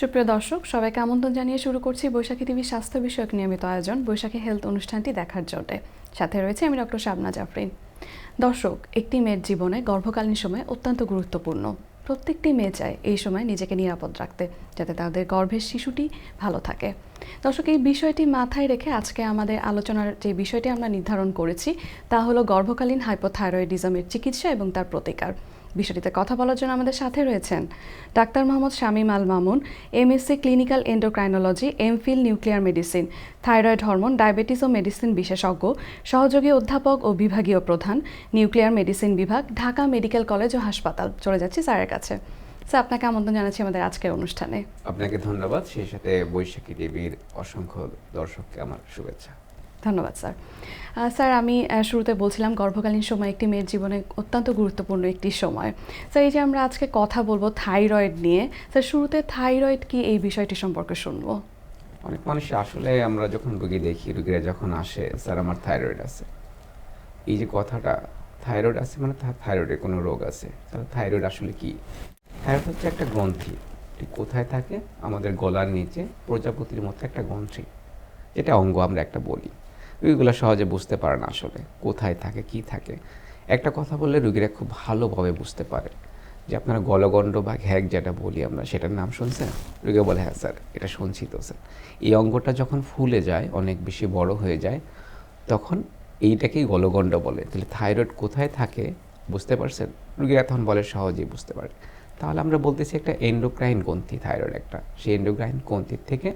সুপ্রিয় দর্শক, সবাইকে আমন্ত্রণ জানিয়ে শুরু করছি বৈশাখী টিভির স্বাস্থ্য বিষয়ক নিয়মিত আয়োজন, বৈশাখী হেলথ অনুষ্ঠানটি দেখার জন্যে। সাথে রয়েছে আমি ডক্টর শাবনা জাফরিন দর্শক, একটি মেয়ের জীবনে গর্ভকালীন সময় অত্যন্ত গুরুত্বপূর্ণ। প্রত্যেকটি মেয়ে চায় এই সময় নিজেকে নিরাপদ রাখতে, যাতে তাদের গর্ভের শিশুটি ভালো থাকে। দর্শক, এই বিষয়টি মাথায় রেখে আজকে আমাদের আলোচনার যে বিষয়টি আমরা নির্ধারণ করেছি, তা হলো গর্ভকালীন হাইপোথাইরয়েডিজমের চিকিৎসা এবং তার প্রতিকার। বিষয়টিতে কথা বলার জন্য আমাদের সাথে রয়েছেন doctor Mohammad Shamim Al Mamun MSc clinical endocrinology MPhil nuclear medicine thyroid hormone diabetes ও মেডিসিন বিশেষজ্ঞ সহযোগী অধ্যাপক ও বিভাগীয় প্রধান নিউক্লিয়ার মেডিসিন বিভাগ ঢাকা মেডিকেল কলেজ ও হাসপাতাল চলে যাচ্ছি স্যারের কাছে। স্যার, আপনাকে আমন্ত্রণ জানাচ্ছি আমাদের আজকের অনুষ্ঠানে। আপনাকে ধন্যবাদ। সেই সাথে বৈশাখী দেবীর অসংখ্য দর্শককে আমার শুভেচ্ছা। ধন্যবাদ, স্যার। স্যার, আমি শুরুতে বলছিলাম গর্ভকালীন সময় একটি মেয়ের জীবনে অত্যন্ত গুরুত্বপূর্ণ একটি সময়। স্যার, এই যে আমরা আজকে কথা বলব থাইরয়েড নিয়ে, স্যার, শুরুতে থাইরয়েড কি এই বিষয়টি সম্পর্কে শুনব? অনেক মানুষ আসলে আমরা যখন রুগী দেখি, রুগীরা যখন আসে, স্যার, আমার থাইরয়েড আছে। এই যে কথাটা, থাইরয়েড আছে মানে থাইরয়েডের কোনো রোগ আছে। তাহলে থাইরয়েড আসলে কি? থাইরয়েড হচ্ছে একটা গ্রন্থি। কোথায় থাকে? আমাদের গলার নিচে প্রজাপতির মতো একটা গ্রন্থি। যেটা অঙ্গ আমরা একটা বলি। রুগীগুলো সহজে বুঝতে পারে না আসলে, কোথায় থাকে, কি থাকে। একটা কথা বললে রুগীরা খুব ভালোভাবে বুঝতে পারে যে আপনারা গলগণ্ড বা ঘ্যাক যেটা বলি আমরা, সেটার নাম শুনছেন? রুগী বলে হ্যাঁ স্যার, এটা শুনছি তো স্যার। এই অঙ্গটা যখন ফুলে যায়, অনেক বেশি বড় হয়ে যায়, তখন এইটাকেই গলগণ্ড বলে। তাহলে থাইরয়েড কোথায় থাকে বুঝতে পারছেন? রুগীরা তখন বলে, সহজেই বুঝতে পারে। তাহলে আমরা বলতেছি একটা এন্ডোক্রাইন গ্রন্থি, থাইরয়েড একটা। সেই এন্ডোক্রাইন গ্রন্থির থেকে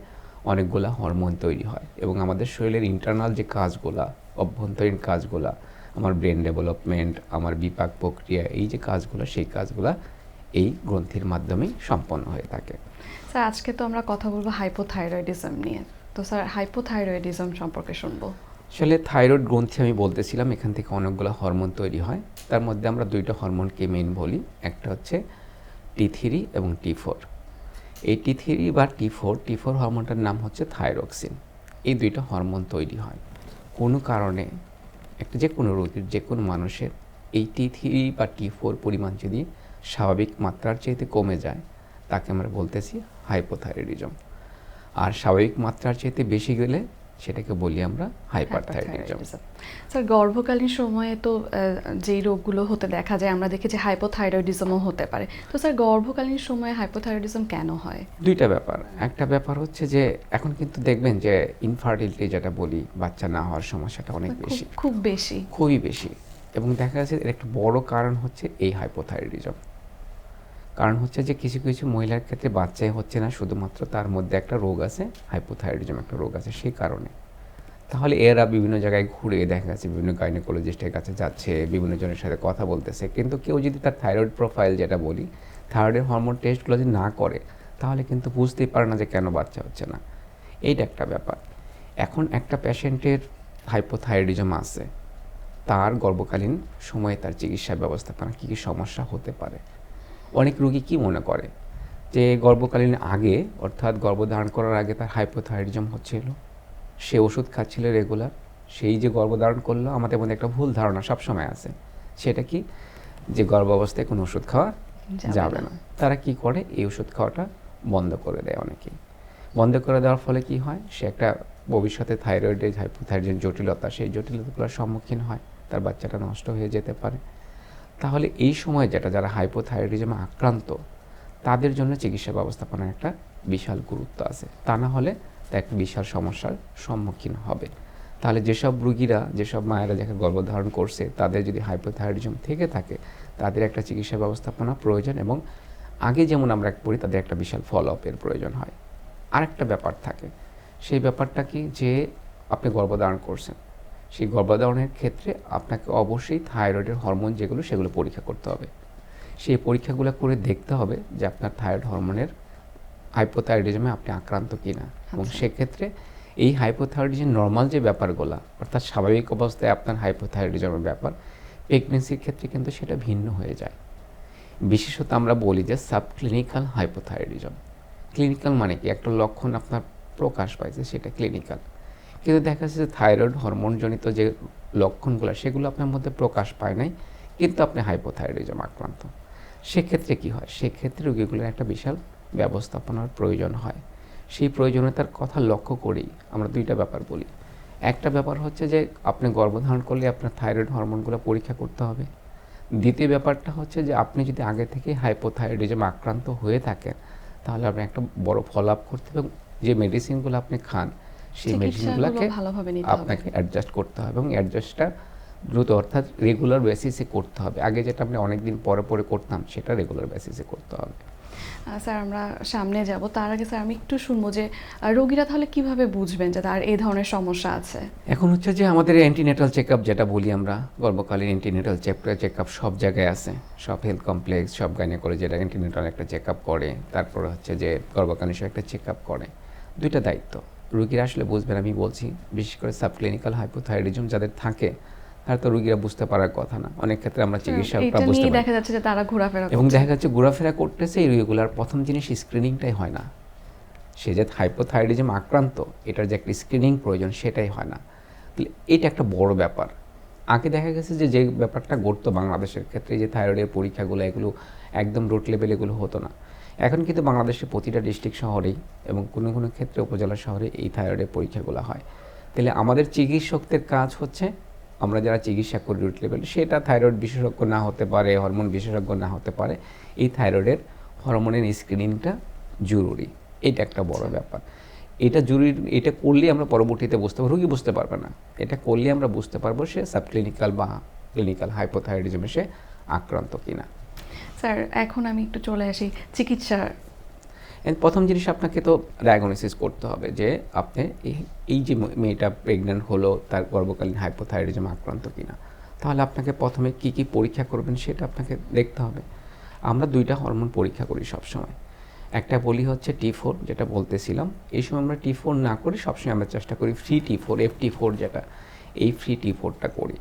অনেকগুলা হরমোন তৈরি হয় এবং আমাদের শরীরের ইন্টারনাল যে কাজগুলা অভ্যন্তরীণ কাজগুলা আমার ব্রেন ডেভেলপমেন্ট আমার বিপাক প্রক্রিয়া এই যে কাজগুলো সেই কাজগুলা এই গ্রন্থির মাধ্যমেই সম্পন্ন হয়ে থাকে। স্যার আজকে তো আমরা কথা বলব হাইপোথাইরয়েডিজম নিয়ে। তো স্যার হাইপোথাইরয়েডিজম সম্পর্কে শুনব। আসলে থাইরয়েড গ্রন্থি আমি বলতেছিলাম এখান থেকে অনেকগুলো হরমোন তৈরি হয়। তার মধ্যে আমরা দুইটা হরমোনকে মেইন বলি একটা হচ্ছে টি থ্রি এবং টি ফোর এই টি থ্রি বা টি ফোর টি ফোর হরমোনটার নাম হচ্ছে থাইরক্সিন এই দুইটা হরমোন তৈরি হয়। কোনো কারণে একটা যে কোনো রোগীর, যে কোনো মানুষের এই টি থ্রি বা টি ফোর পরিমাণ যদি স্বাভাবিক মাত্রার চাইতে কমে যায়, তাকে আমরা বলতেছি হাইপোথাইরয়েডিজম আর স্বাভাবিক মাত্রার চাইতে বেশি গেলে সেটাকে বলি আমরা হাইপারথাইরয়েডিজম স্যার গর্ভকালীন সময়ে তো যেই রোগগুলো হতে দেখা যায় আমরা দেখেছি হাইপোথাইরয়েডিজমও হতে পারে। তো স্যার গর্ভকালীন সময়ে হাইপোথাইরয়েডিজম কেন হয়? দুইটা ব্যাপার। একটা ব্যাপার হচ্ছে যে এখন কিন্তু দেখবেন যে ইনফার্টিলিটি যেটা বলি বাচ্চা না হওয়ার সমস্যাটা অনেক বেশি। খুব বেশি। খুবই বেশি। এবং দেখা যাচ্ছে এর একটা বড় কারণ হচ্ছে এই হাইপোথাইরয়েডিজম কারণ হচ্ছে যে কিছু কিছু মহিলার ক্ষেত্রে বাচ্চাই হচ্ছে না, শুধুমাত্র তার মধ্যে একটা রোগ আছে হাইপোথাইরয়েডিজম একটা রোগ আছে সেই কারণে। তাহলে এরা বিভিন্ন জায়গায় ঘুরে দেখা যাচ্ছে, বিভিন্ন গাইনোকোলজিস্টের কাছে যাচ্ছে, বিভিন্ন জনের সাথে কথা বলতেছে। কিন্তু কেউ যদি তার থাইরয়েড প্রোফাইল যেটা বলি থাইরয়েডের হরমোন টেস্টগুলো যদি না করে, তাহলে কিন্তু বুঝতেই পারে না যে কেন বাচ্চা হচ্ছে না। এইটা একটা ব্যাপার। এখন একটা পেশেন্টের হাইপোথাইরয়েডিজম আছে, তার গর্ভকালীন সময়ে তার চিকিৎসা ব্যবস্থাপনা কী কী সমস্যা হতে পারে? অনেক রোগী কি মনে করে? যে গর্ভকালীন আগে অর্থাৎ গর্ভধারণ করার আগে তার হাইপোথাইরয়েডিজম হচ্ছিল সে ওষুধ খাচ্ছিল রেগুলার সেই যে গর্ভধারণ করল আমাদের মধ্যে একটা ভুল ধারণা সবসময় আছে। সেটা কি? যে গর্ভাবস্থায় কোনো ওষুধ খাওয়া যাবে না। না। তারা কি করে? এই ওষুধ খাওয়াটা বন্ধ করে দেয় অনেকেই বন্ধ করে দেওয়ার ফলে কি হয়? সে একটা ভবিষ্যতে থাইরয়েডের হাইপোথাইরয়েড জটিলতা সেই জটিলতাগুলোর সম্মুখীন হয়। তার বাচ্চাটা নষ্ট হয়ে যেতে পারে। তাহলে এই সময় যেটা যারা হাইপোথাইরয়েডিজমে আক্রান্ত, তাদের জন্য চিকিৎসা ব্যবস্থাপনার একটা বিশাল গুরুত্ব আছে। তা না হলে তা এক বিশাল সমস্যার সম্মুখীন হবে। তাহলে যেসব রুগীরা, যেসব মায়েরা যাকে গর্ভধারণ করছে, তাদের যদি হাইপোথাইরয়েডিজম থেকে থাকে, তাদের একটা চিকিৎসা ব্যবস্থাপনা প্রয়োজন এবং আগে যেমন আমরা পড়ি, তাদের একটা বিশাল ফলো আপের প্রয়োজন হয়। আরেকটা ব্যাপার থাকে। সেই ব্যাপারটা কি যে আপনি গর্ভধারণ করছেন সেই গর্ভধারণের ক্ষেত্রে আপনাকে অবশ্যই থাইরয়েডের হরমোন যেগুলো সেগুলো পরীক্ষা করতে হবে। সেই পরীক্ষাগুলো করে দেখতে হবে যে আপনার থাইরয়েড হরমোনের হাইপোথাইরয়েডিজমে আপনি আক্রান্ত কিনা। এবং আচ্ছা। সেক্ষেত্রে এই হাইপোথাইরয়েডিজম নর্মাল যে ব্যাপারগুলো অর্থাৎ স্বাভাবিক অবস্থায় আপনার হাইপোথাইরয়েডিজমের ব্যাপার প্রেগনেন্সির ক্ষেত্রে কিন্তু সেটা ভিন্ন হয়ে যায়। বিশেষত আমরা বলি যে সাবক্লিনিক্যাল হাইপোথাইরয়েডিজম ক্লিনিক্যাল মানে কি? একটা লক্ষণ আপনার প্রকাশ পাইছে সেটা ক্লিনিক্যাল কিন্তু দেখা যাচ্ছে যে থাইরয়েড হরমোনজনিত যে লক্ষণগুলো, সেগুলো আপনার মধ্যে প্রকাশ পায় নাই, কিন্তু আপনি হাইপোথাইরয়েডিজম আক্রান্ত। সেক্ষেত্রে কি হয়? সেক্ষেত্রে রোগীগুলোর একটা বিশাল ব্যবস্থাপনার প্রয়োজন হয়। সেই প্রয়োজনীয়তার কথা লক্ষ্য করেই আমরা দুইটা ব্যাপার বলি। একটা ব্যাপার হচ্ছে যে, আপনি গর্ভধারণ করলে আপনার থাইরয়েড হরমোনগুলো পরীক্ষা করতে হবে। দ্বিতীয় ব্যাপারটা হচ্ছে যে, আপনি যদি আগে থেকে হাইপোথাইরয়েডিজম আক্রান্ত হয়ে থাকেন, তাহলে আপনি একটা বড় ফলো আপ করতে হবে যে মেডিসিনগুলো আপনি খান সেই মেডিসিনগুলোকে ভালোভাবে নিতে হবে। আপনাকে অ্যাডজাস্ট করতে হবে এবং অ্যাডজাস্টটা দ্রুত অর্থাৎ রেগুলার বেসিসে করতে হবে। আগে যেটা আপনি অনেকদিন পরে পরে করতাম সেটা রেগুলার বেসিসে করতে হবে। স্যার আমরা সামনে যাব। তার আগে স্যার আমি একটু শুনব যে রোগীরা তাহলে কীভাবে বুঝবেন যে তার এই ধরনের সমস্যা আছে? এখন হচ্ছে যে আমাদের অ্যান্টিনেটাল চেকআপ যেটা বলি আমরা গর্ভকালীন অ্যান্টিনেটাল চেক আপ সব জায়গায় আছে। সব হেলথ কমপ্লেক্স সব গাইনে করে যেটা অ্যান্টিনেটাল একটা চেকআপ করে। তারপরে হচ্ছে যে গর্ভকালীন সে একটা চেকআপ করে। দুইটা দায়িত্ব। রুগীরা আসলে বুঝবেন আমি বলছি বিশেষ করে সাবক্লিনিক্যাল হাইপোথাইরয়েডিজম যাদের থাকে তারা তো রুগীরা বুঝতে পারার কথা না। অনেক ক্ষেত্রে আমরা চিকিৎসকরা বুঝতে পারি। দেখা যাচ্ছে যে তারা ঘোরাফেরা এবং দেখা যাচ্ছে ঘোরাফেরা করতেছে এই রোগীগুলার প্রথম জিনিস স্ক্রিনিংটাই হয় না। সে যে হাইপোথাইরয়েডিজম আক্রান্ত এটার যে একটা স্ক্রিনিং প্রয়োজন সেটাই হয় না। তাহলে এটা একটা বড় ব্যাপার। আগে দেখা গেছে যে যে ব্যাপারটা ঘটতো বাংলাদেশের ক্ষেত্রে যে থাইরয়েডের পরীক্ষাগুলো এগুলো একদম রোড লেভেল এগুলো হতো না। এখন কিন্তু বাংলাদেশের প্রতিটা ডিস্ট্রিক্ট শহরেই এবং কোনো কোনো ক্ষেত্রে উপজেলা শহরে এই থাইরয়েডের পরীক্ষাগুলো হয়। তাহলে আমাদের চিকিৎসকদের কাজ হচ্ছে আমরা যারা চিকিৎসা করি রুট লেভেল সেটা থাইরয়েড বিশেষজ্ঞ না হতে পারে হরমোন বিশেষজ্ঞ না হতে পারে এই থাইরয়েডের হরমোনের স্ক্রিনিংটা জরুরি। এটা একটা বড় ব্যাপার। এটা জরুরি এটা করলে আমরা পরবর্তীতে বুঝতে পারব রোগী বুঝতে পারবে না। এটা করলে আমরা বুঝতে পারব সে সাবক্লিনিক্যাল বা ক্লিনিক্যাল হাইপোথাইরয়েডিজমে সে আক্রান্ত কিনা। স্যার, এখন আমি একটু চলে আসি। চিকিৎসা প্রথম জিনিস আপনাকে তো ডায়াগনোসিস করতে হবে যে আপনি এই- যে মেয়েটা প্রেগনেন্ট হলো, তার গর্ভকালীন হাইপোথাইরয়েডিজম আক্রান্ত কিনা। তাহলে আপনাকে প্রথমে কি কি পরীক্ষা করবেন সেটা আপনাকে দেখতে হবে। আমরা দুইটা হরমোন পরীক্ষা করি সবসময়। একটা বলি হচ্ছে টি ফোর যেটা বলতেছিলাম। এই সময় আমরা টি ফোর না করে সবসময় আমরা চেষ্টা করি free T four F T four যেটা। এই ফ্রি টি ফোরটা করি।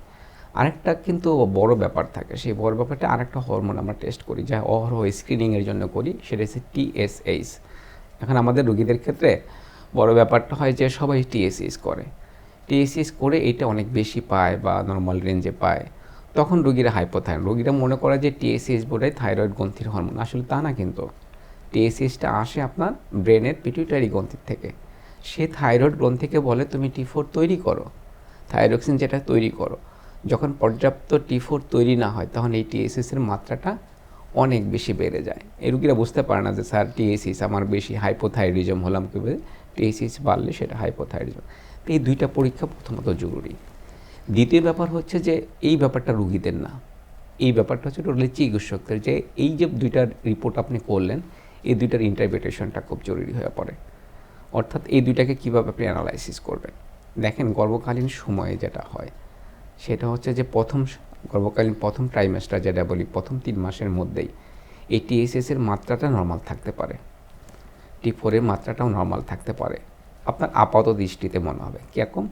আরেকটা কিন্তু বড় ব্যাপার থাকে, সেই বড় ব্যাপারটা আরেকটা হরমোন আমরা টেস্ট করি, যা অহরহ স্ক্রিনিংয়ের জন্য করি, সেটা হচ্ছে টিএসএইচ এখন আমাদের রোগীদের ক্ষেত্রে বড় ব্যাপারটা হয় যে সবাই টিএসএইচ করে। টিএসএইচ করে এটা অনেক বেশি পায় বা নর্মাল রেঞ্জে পায়। তখন রোগীরা হাইপোথাইরয়েড রোগীরা মনে করে যে টিএসএইচ বোধহয় থাইরয়েড গ্রন্থির হরমোন আসলে তা না কিন্তু। টিএসএইচটা আসে আপনার ব্রেনের পিটুইটারি গ্রন্থির থেকে। সে থাইরয়েড গ্রন্থিকে বলে তুমি টি ফোর তৈরি করো। থাইরক্সিন যেটা তৈরি করো। যখন পর্যাপ্ত টি ফোর তৈরি না হয়, তখন এই টিএসএস এর মাত্রাটা অনেক বেশি বেড়ে যায়। এই রুগীরা বুঝতে পারে না যে, স্যার টিএসিস আমার বেশি হাইপোথাইরিজম হলাম কীভাবে? টিএসিস বাড়লে সেটা হাইপোথাইরিজম তো এই দুইটা পরীক্ষা প্রথমত জরুরি। দ্বিতীয় ব্যাপার হচ্ছে যে, এই ব্যাপারটা রুগীদের না। এই ব্যাপারটা হচ্ছে টোটালি চিকিৎসকদের যে, এই যে দুইটার রিপোর্ট আপনি করলেন, এই দুইটার ইন্টারপ্রিটেশনটা খুব জরুরি হয়ে পড়ে। অর্থাৎ এই দুইটাকে কীভাবে আপনি অ্যানালাইসিস করবেন? দেখেন, গর্ভকালীন সময়ে যেটা হয় সেটা হচ্ছে যে প্রথম গর্ভকালীন প্রথম ট্রাইমেস্টার যেটা বলি প্রথম তিন মাসের মধ্যেই এই টিএসএস এর মাত্রাটা নর্মাল থাকতে পারে। টি ফোরের মাত্রাটাও নর্মাল থাকতে পারে। আপনার আপাত দৃষ্টিতে মনে হবে। কীরকম?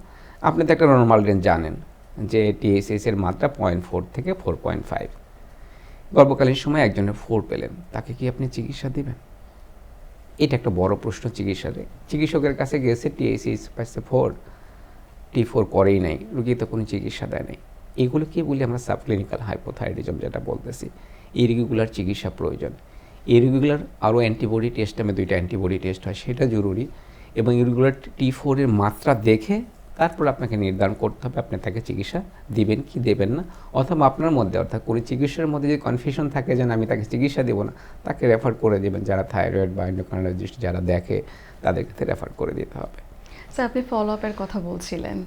আপনি তো একটা নর্মাল রেঞ্জ জানেন যে টিএসএস এর মাত্রা পয়েন্ট ফোর থেকে ফোর পয়েন্ট ফাইভ গর্ভকালীন সময় একজনের ফোর পেলেন, তাকে কি আপনি চিকিৎসা দিবেন? এটা একটা বড় প্রশ্ন চিকিৎসারে চিকিৎসকের কাছে গেছে টিএসএস পাইছে ফোর টি ফোর করেই নাই রুগী তো কোনো চিকিৎসা দেয় নাই। এগুলো কি বলি আমরা সাবক্লিনিক্যাল হাইপোথাইরিজম যেটা বলতেছি। এই রোগীগুলোর চিকিৎসা প্রয়োজন। এই রোগীগুলোর আরও অ্যান্টিবডি টেস্ট আমি দুইটা অ্যান্টিবডি টেস্ট হয় সেটা জরুরি। এবং এই রোগীগুলোর টি ফোরের মাত্রা দেখে তারপর আপনাকে নির্ধারণ করতে হবে আপনি তাকে চিকিৎসা দিবেন কি দেবেন না। অথবা আপনার মধ্যে অর্থাৎ কোনো চিকিৎসার মধ্যে যদি কনফিউশন থাকে যে না, আমি তাকে চিকিৎসা দেবো না তাকে রেফার করে দেবেন। যারা থাইরয়েড বা এন্ডোক্রাইনোলজিস্ট যারা দেখে তাদের ক্ষেত্রে রেফার করে দিতে হবে। স্যার আপনি ফলো আপের কথা বলছিলেন।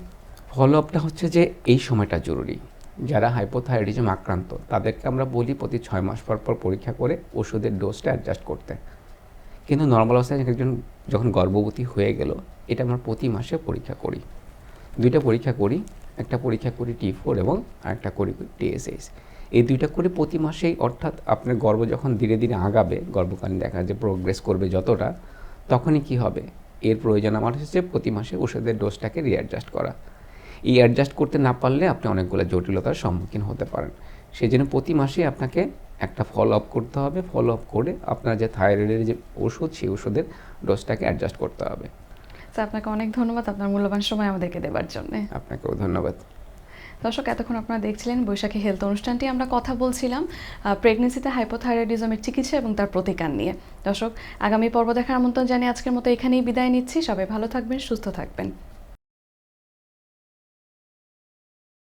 ফলো আপটা হচ্ছে যে এই সময়টা জরুরি। যারা হাইপোথাইরয়েডিজম আক্রান্ত, তাদেরকে আমরা বলি প্রতি ছয় মাস পর পর পরীক্ষা করে ওষুধের ডোজটা অ্যাডজাস্ট করতে। কিন্তু নর্মাল অবস্থায় একজন যখন গর্ভবতী হয়ে গেল, এটা আমরা প্রতি মাসে পরীক্ষা করি। দুইটা পরীক্ষা করি, একটা পরীক্ষা করি টি ফোর এবং আরেকটা করি টিএসএস এই দুইটা করে প্রতি মাসেই অর্থাৎ আপনার গর্ভ যখন ধীরে ধীরে আগাবে, গর্ভকালীন দেখা যে প্রোগ্রেস করবে যতটা, তখনই কি হবে? এর প্রয়োজন আমার হচ্ছে প্রতি মাসে ওষুধের ডোজটাকে রিঅ্যাডজাস্ট করা। এই অ্যাডজাস্ট করতে না পারলে আপনি অনেকগুলো জটিলতার সম্মুখীন হতে পারেন। সেই জন্য প্রতি মাসে আপনাকে একটা ফলো আপ করতে হবে। ফলো আপ করে আপনার যে থাইরয়েডের যে ওষুধ সেই ওষুধের ডোজটাকে অ্যাডজাস্ট করতে হবে। স্যার আপনাকে অনেক ধন্যবাদ আপনার মূল্যবান সময় আমাদেরকে দেওয়ার জন্য। আপনাকেও ধন্যবাদ। দর্শক, এতক্ষণ আপনারা দেখছিলেন বৈশাখী হেলথ অনুষ্ঠানটি। আমরা কথা বলছিলাম প্রেগনেন্সিতে হাইপোথাইরয়েডিজমের চিকিৎসা এবং তার প্রতিকার নিয়ে। দর্শক, আগামী পর্ব দেখার আমন্ত্রণ জানিয়ে আজকের মতো এখানেই বিদায় নিচ্ছি। সবাই ভালো থাকবেন, সুস্থ থাকবেন।